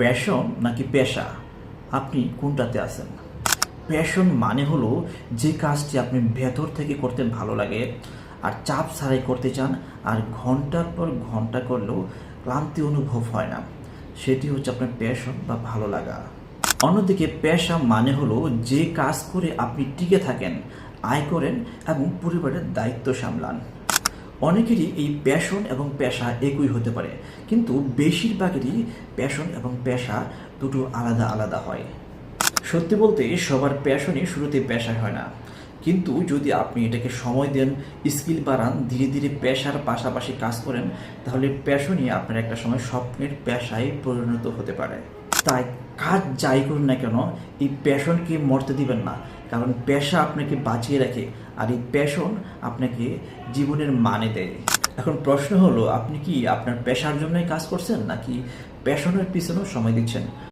Passion নাকি পেশা? আপনি কোনটাতে আছেন? প্যাশন মানে হলো যে কাজটি আপনি ভেতর থেকে করতে ভালো লাগে, আর চাপ ছাড়াই করতে চান, আর ঘণ্টার পর ঘণ্টা করলেও ক্লান্তি অনুভব হয় না। সেটি হচ্ছে আপনার প্যাশন বা ভালো লাগা। অন্যদিকে পেশা মানে হলো যে কাজ করে আপনি টিকে থাকেন, আয় করেন এবং পরিবারের দায়িত্ব সামলান। অনেকেরই এই প্যাশন এবং পেশা একই হতে পারে, কিন্তু বেশিরভাগেরই প্যাশন এবং পেশা দুটো আলাদা আলাদা হয়। সত্যি বলতে সবার প্যাশনই শুরুতে পেশা হয় না। কিন্তু যদি আপনি এটাকে সময় দেন, স্কিল বাড়ান, ধীরে ধীরে পেশার পাশাপাশি কাজ করেন, তাহলে প্যাশনই আপনার একটা সময় স্বপ্নের পেশায় পরিণত হতে পারে। তাই কাজ যাই করুন না কেন, এই প্যাশনকে মরতে দিবেন না। কারণ পেশা আপনাকে বাঁচিয়ে রাখে আর এই প্যাশন আপনাকে জীবনের মানে দেয়। এখন প্রশ্ন হলো, আপনি কি আপনার পেশার জন্যই কাজ করছেন নাকি প্যাশনের পিছনেও সময় দিচ্ছেন?